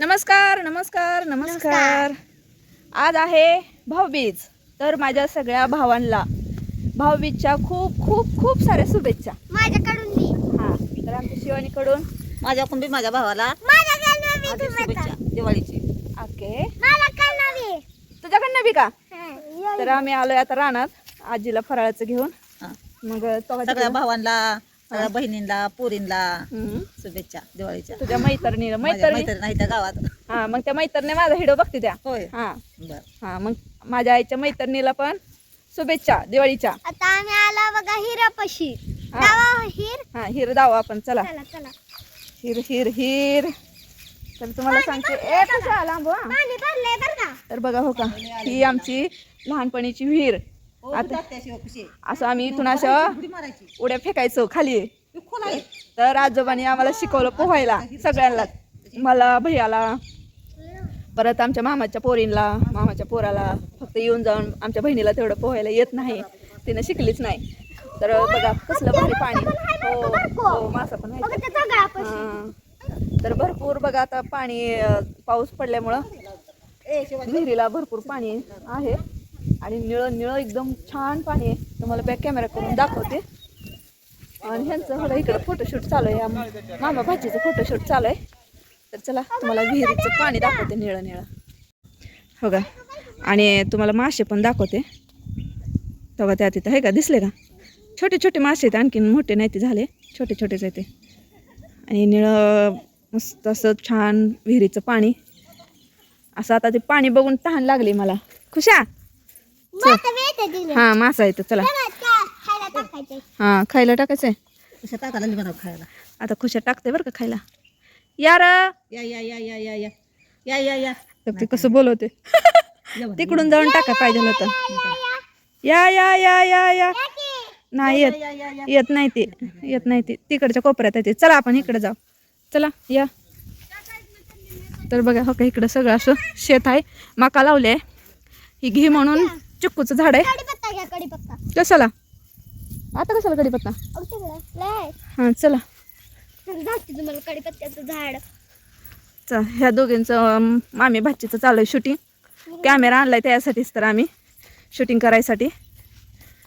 नमस्कार नमस्कार नमस्कार. आज आहे भाऊबीज. तर माझ्या सगळ्या भावांना भाऊबीजच्या खूप खूप खूप साऱ्या शुभेच्छा. माझ्याकडून मी. हा तर आमच्या शिवानीकडून. माझ्याकडून बी माझ्या भावाला माझ्याकडून मी हार्दिक तुम्हाला शुभेच्छा दिवाळीची. ओके. माझ्याकडून मी तुझ्याकडनं बी का? हा. तर आम्ही आलोय आता रानात आजीला फराळाचं घेऊन. हा. मग तो सगळ्या भावांना सगळ्या बहिणींना पोरींना हम्म. शुभेच्छा दिवाळीच्या. तुझ्या मैत्रिणीला माझ्या मैत्रिणी मैत्रीण आहे त्या गावात. हा मग त्या मैत्रिणी माझा हिडो बघते त्या होय. हा. बर. हा मग माझ्या आईच्या मैत्रिणीला पण शुभेच्छा दिवाळीच्या. आता आम्ही आला बघा हिरापशी. हा. डावा हिर. हा हिर दावा आपण चला. चला चला. हिर हिर हिर. तर तुम्हाला सांगते ए लांब हा. पाणी भरलंय बर का. तर बघा हो का ही आमची लहानपणीची विहीर. आता असं आम्ही इथून असं मारायची. उड्या फेकायचो खाली. ती खोल आहे. तर आजोबांनी आम्हाला शिकवलं पोहायला सगळ्यांनाच मला भैयाला परत आमच्या मामाच्या पोरींला मामाच्या पोराला फक्त येऊन जाऊन आमच्या बहिणीला तेवढं पोहायला येत नाही. तिनं शिकलीच नाही. तर बघा कसलं भारी पाणी. हो हो मासा पण हा. तर भरपूर बघा आता पाणी पाऊस पडल्यामुळं विहिरीला भरपूर पाणी आहे. आणि निळं निळं एकदम छान पाणी आहे. तुम्हाला बॅक कॅमेरा करून दाखवते. आणि ह्यांचं मला इकडं फोटोशूट चालू आहे. या मामा भाजीचं फोटोशूट चालू आहे. तर चला तुम्हाला विहिरीचं पाणी दाखवते निळं निळं. हो का? आणि तुम्हाला मासे पण दाखवते. बघा त्या तिथं आहे का? दिसले का? छोटे छोटे मासे आहेत. आणखीन मोठे नाही ते झाले. छोटे छोटेच आहे ते. आणि निळं मस्त असं छान विहिरीचं पाणी. असं आता ते पाणी बघून तहान लागली मला. खुशा? हां मासा येतं चला चला, त्या खायला टाकायचंय हां खायला आता खुशा टाकते बरं का खायला यार या या या या या या या या या ते कसं बोलवते. तिकडून जाऊन टाका पाहिजे होतं या या या या या नाही येत या या या येत नाही ते येत नाही ते तिकडच्या कोपऱ्यात येते चला आपण इकडे जाऊ चला या तर बघा हो का इकडं सगळं असं शेत आहे मका लावले ही घे म्हणून चिक्कूचं झाड आहे. कडीपत्ता घ्या कडीपत्ता. कशाला? आता कशाला कडीपत्ता? अहो तिकडं लय. हां चला. तुम्हाला कडीपत्त्याचं झाड. चा ह्या दोघींचं अं, मामी भाचीचं चालू आहे शूटिंग कॅमेरा आणलाय त्यासाठीच तर आम्ही शूटिंग करायसाठी.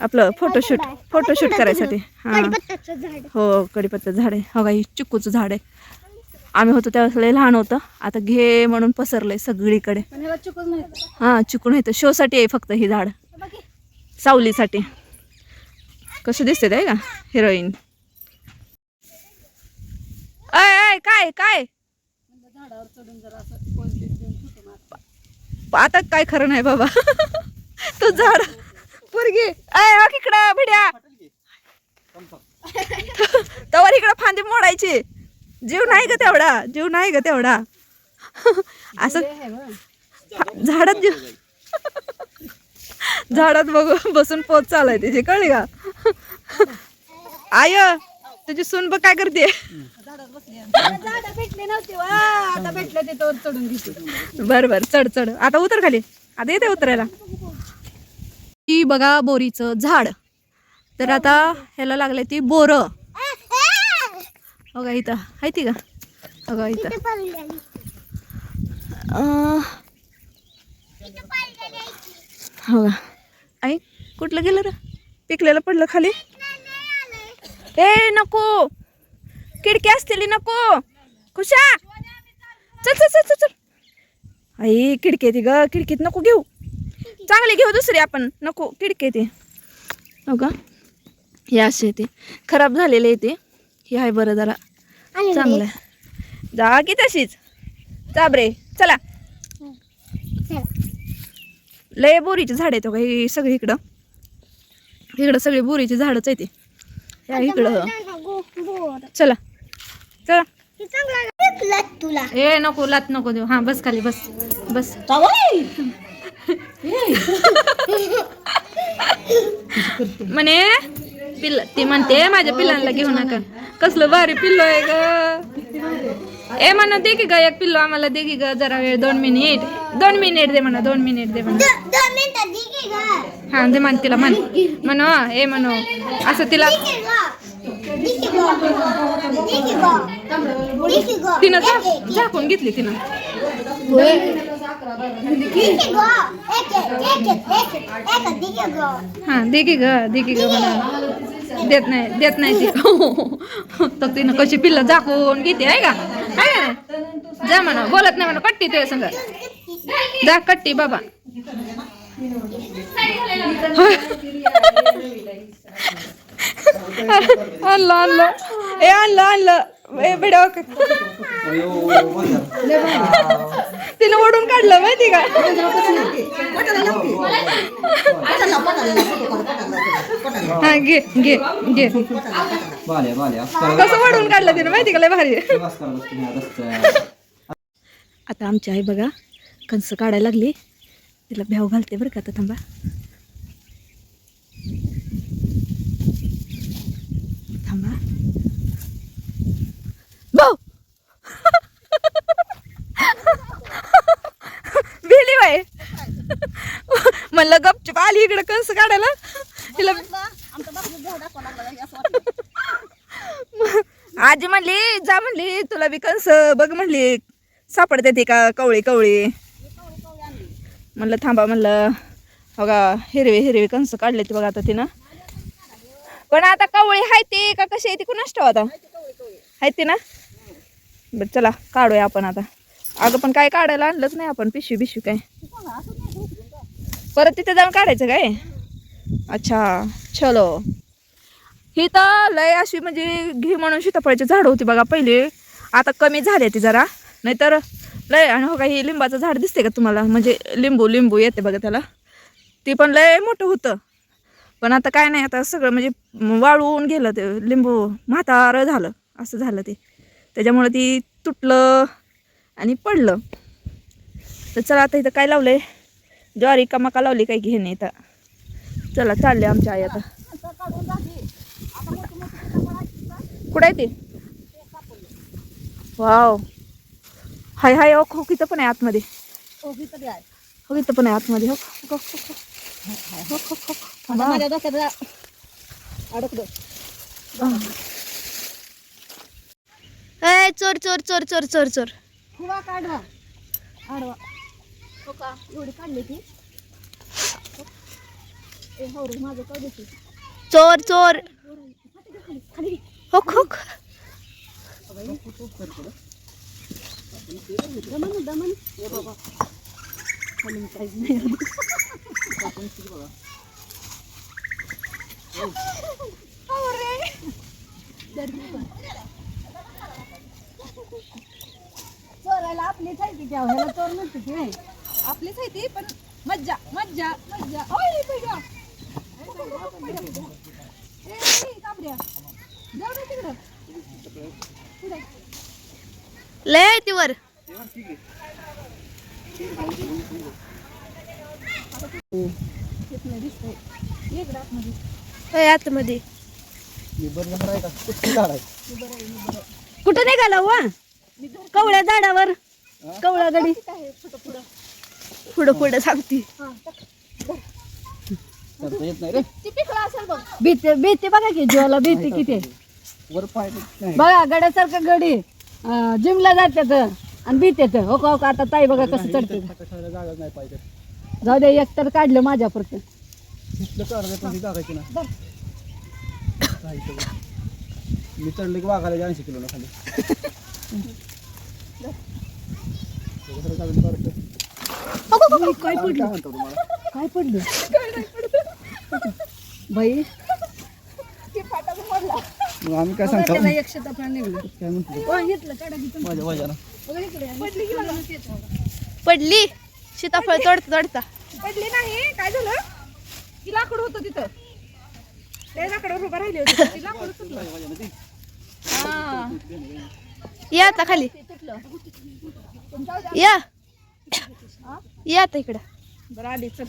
आपलं फोटोशूट फोटोशूट करायसाठी. हां. कडीपत्त्याचं झाड. हो कडीपत्ता झाड आहे. हो काही चिक्कूचं झाड आहे. आम्ही होतो त्यावेळेस लय लहान होतं. आता घे म्हणून पसरलंय सगळीकडे. हां चिकून येतं. शोसाठी आहे फक्त ही झाड. सावलीसाठी. कसं दिसते ते का? हिरोईन अय अय काय काय? आता. काय खरं नाही बाबा. तू झाड. पोरगी. अय इकडं भिड्या. तवर इकडं फांदी मोडायची. जीव नाही ग तेवढा जीव नाही ग तेवढा. असं झाडात जीव झाडात बघू बसून पोत चालाय त्याची कळली का? आय तुझी सून बघ काय करते ते बर बर चढ चढ. आता उतर खाली. आता येते उतरायला. ही बघा बोरीचं झाड. तर आता ह्याला लागले ती बोर. बघा इथं. आहे ती का बघा इथं हो का? आई कुठलं गेलं रे? पिकलेलं पडलं खाली? ए नको. खिडकी असलेली नको. खुशा. चल चल चल चल चल. आई खिडकी ती ग. खिडकीत नको घेऊ. चांगली घेऊ दुसरी आपण. नको खिडकी ती. हो का? हे असे ते. खराब झालेले आहे ते. हे आहे बरं जरा. चांगलं जा की तशीच. चाबरे चला. लय बोरीची झाड आहेत हो का ही सगळी इकडं. इकडं सगळी बोरीची झाडच आहे ते इकडं. चला. चला. तुला. ए नको लात नको देऊ. हां बस खाली बस. बस! म्हणे पिल्ल ती म्हणते माझ्या पिल्लांना घेऊ नका. कसलं भारी पिल्लो आहे ग. ए म्हणा दे की ग एक पिल्लो आम्हाला दे की ग जरा वेळ दोन मिनिट. दोन मिनिट दे म्हणा दोन मिनिट दे म्हणा. दे हा दे म्हण तिला म्हण. म्हण ए म्हणू. असं तिला तिनं झाकून घेतली तिनं. हा दे की ग दे की ग म्हणा. देत नाही देत नाही ती. तर तिनं कशी पिल्लं झाकून घेते आहे का? आहे? जा म्हणा बोलत नाही म्हणा कट्टी ते संग. जा कट्टी बाबा. आणलं आणलं. ए आणलं आणलं. बेडा तिनं ओढून काढलं माहिती का? हा घे घे घे. कसं ओढून काढलं तिनं माहिती का? लय भारी. आता आमची आई बघा कंस काढायला लागली. तिला भ्याव घालते बरं का आता थांबा भाऊ भिली बाई म्हणलं गपचूप कंस काढायला? तिला आजी म्हणली जा म्हणली तुला बी कंस बघ म्हणली सापडते ती का कवळी कवळी? म्हणलं थांबा म्हणलं बघा हिरवे हिरवे कंस काढले ते बघा आता तिनं. पण आता कवळी आहे ती का कशी आहे ती? कुणाच ठेव आता हाय ती ना? बरं चला काढूया आपण आता. अगं पण काय काढायला आणलंच नाही आपण पिशवी बिशवी काय? परत तिथे जाऊन काढायचं काय? अच्छा चलो. ही तर लय अशी म्हणजे घी म्हणून सीताफळाची झाड होती बघा पहिले. आता कमी झाली ती जरा. नाहीतर लय आणि हो का ही लिंबाचं झाड दिसते का तुम्हाला? म्हणजे लिंबू लिंबू येते बघा त्याला. ती पण लय मोठं होतं. पण आता काय नाही आता सगळं म्हणजे वाळून गेलं ते लिंबू म्हातारं झालं. असं झालं ते. त्याच्यामुळं ती तुटलं आणि पडलं. तर चला आता इथं काय लावलंय? ज्वारी का मका लावली काय घेणे इथं चला चालले आमच्या आई आता. कुठं आहे ते? वाव. हाय हाय हो हो इथं पण आहे आतमध्ये. हो इथं पण आहे आतमध्ये हो. हो, हो, हो. हो, हो, हो. चोर चोर चोर चोर चोर चोर. आडवा. हो का? एवढी काढली ती. ए हो रे माझं कळ देते चोर चोर. हो हो दमन दमन. ए बाबा. खाली काहीच नाही चोरायला ती त्या ह्याला चोर म्हणते की नाही आपलीच आहे ती पण मज्जा मज्जा मज्जा. ओय. पुढे. लय ती वर. आतमध्ये. आतमध्ये. कुठं निघाला वा? कवळ्या झाडावर. कवळ्या गडी. पुढं पुढं सांगती. करता येत नाही रे. भीती भीती बघा की जीवाला भीती किती. आहे. वर पाय नाही. बघा गड्यासारखं गडी. अं, जिमला जातात आणि भीतेत. हो का हो का आता ताई बघा कसं चढते. कशाला जागा नाही पाहिजे. जाऊ दे एक तर काढलं माझ्या परत तिथलं काढलं पण ती ना. मी चढले की वाघाला ऐंशी किलो ना खाली. काय काय पडलं? म्हणतो तुम्हाला? काय पडलं? बाई? मग आम्ही काय सांगतो? काय म्हणतो. माझ्या. पडली की बघा. पडली. सीताफळ तोडता तोडता पडली नाही. काय झालं? ती लाकूड होतं तिथं. त्या लाकडावर उभं राहिले होते. ती लाकूड हा. या आता खाली. या. या आता इकडं. बरं आली चल.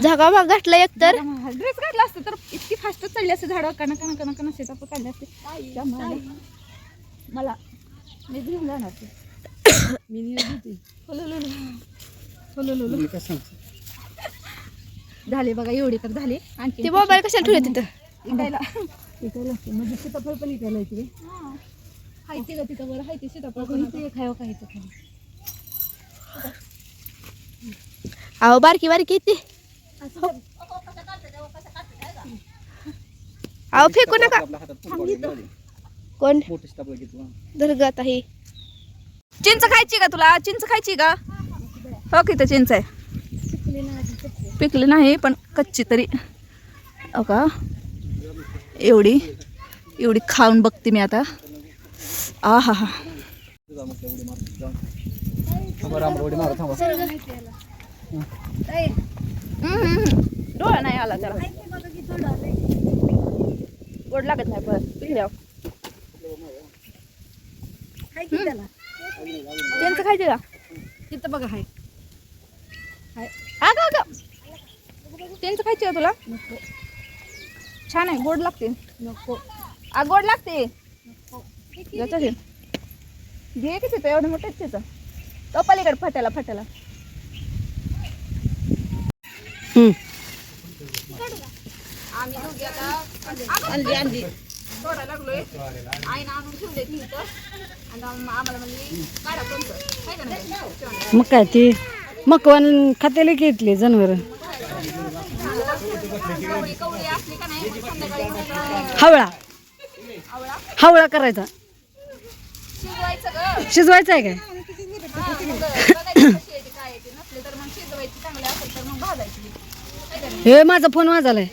झागा भाग घातला एक तर. ड्रेस घातला असतं तर इतकी फास्ट चालली असते झाडं कना कना कना कना शेतात काढले असते. त्यामुळे मला मी घेऊन जाणार ते. मी झाले बघा एवढी तर झाली. आणखी ते मोबाईल कशाला ठेवले तिथं? इकायला इकायला म्हणजे सीताफळ पण इकायला येते हाय ते का तिथं बरं हाय ते सीताफळ काही तर अहो बारकी बारकी ती अहो फेकू नका. आपल्या हातात फुल पडलेलं आहे. कोण? मोठं सीताफळ आहे चिंच खायची का तुला? चिंच खायची का? हो की तर चिंच आहे. पिकली नाही पण कच्ची तरी. हो का एवढी एवढी खाऊन बघते मी आता. आ हा हा डोळा नाही आला त्याला. गोड लागत नाही पण पिकल्यावर चिंच खायची का? तिथं बघा हाय. हा का का चिंच खायची तुला? छान आहे गोड लागते. नको. आ गोड लागते. याचं घे घे की तिथं एवढं मोठं तिथं. तो पलीकडे फट्याला. फट्याला आणली आणली. सोडायला लागलोय. आईनं आणून ठेवले ती इथं. आणि आम- आम्हाला काढा तुमचं आहे का नाही? मग काय ती मकवान खातेले घेतली जनावर. कवळी कवळी असली का नाही? मग संध्याकाळी मग हावळा. हावळा करायचा. शिजवायचं आहे काय? हा? हे माझा फोन वाजलाय.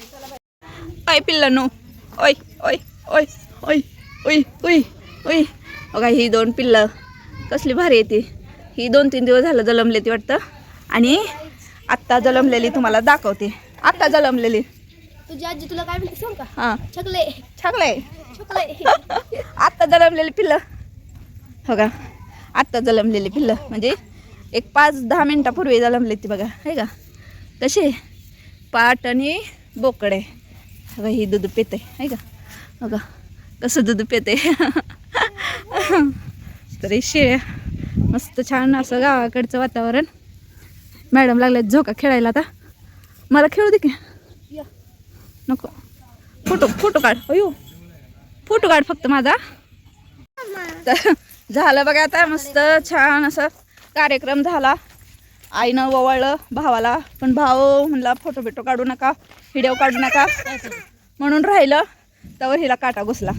ओय पिल्लांनो. ओय ओय ओय ओय ओय ओय ओय. बघा ही दोन पिल्लं. कसली भारी येते ही दोन तीन दिवस झालं जलमले ती वाटतं. आणि आत्ता जलमलेली तुम्हाला दाखवते. आत्ता जलमलेली. तुझी आजी तुला काय म्हणते सांग का? हां. छकले छाकलंय. छकले आत्ता जलमलेली पिल्लं. हो का? आत्ता जलमलेली पिल्लं. म्हणजे एक पाच दहा मिनटापूर्वी जलमले ती बघा. आहे का? कशी? पाट आणि बोकड. बघा ही दूध पिते. आहे का? बघा कसं दूध पिते? तरी शे. मस्त छान असं गावाकडचं वातावरण. मॅडम लागल्यात झोका खेळायला आता. मला खेळू दे की. नको. फोटो फोटो काढ. अयो फोटो काढ फक्त माझा. तर झालं बघा आता मस्त छान असं कार्यक्रम झाला. आईनं ओवाळलं भावाला पण भाव म्हणला फोटो बिटो काढू नका व्हिडिओ काढू नका. म्हणून राहिलं तर हिला काटा घुसला.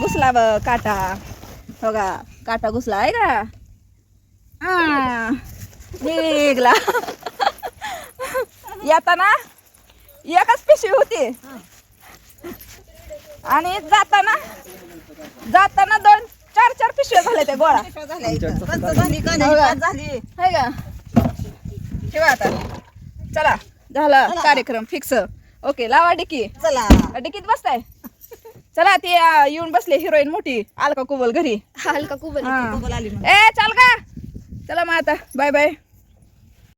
घुसला ब काटा. बघा काटा घुसला आहे का? हा निघला. येताना एकच पिशवी होती. आणि जाताना जाताना दोन पिशव्या झाल्या त्या गोळा. हाय. का ठेवा आता. चला झाला कार्यक्रम. फिक्स ओके लावा डिकी. चला. डिकीत बसताय? चला ती येऊन बसले हिरोईन मोठी. अलका कुबल घरी. हलका कुबल. ए चाल का चला मग आता. Bye bye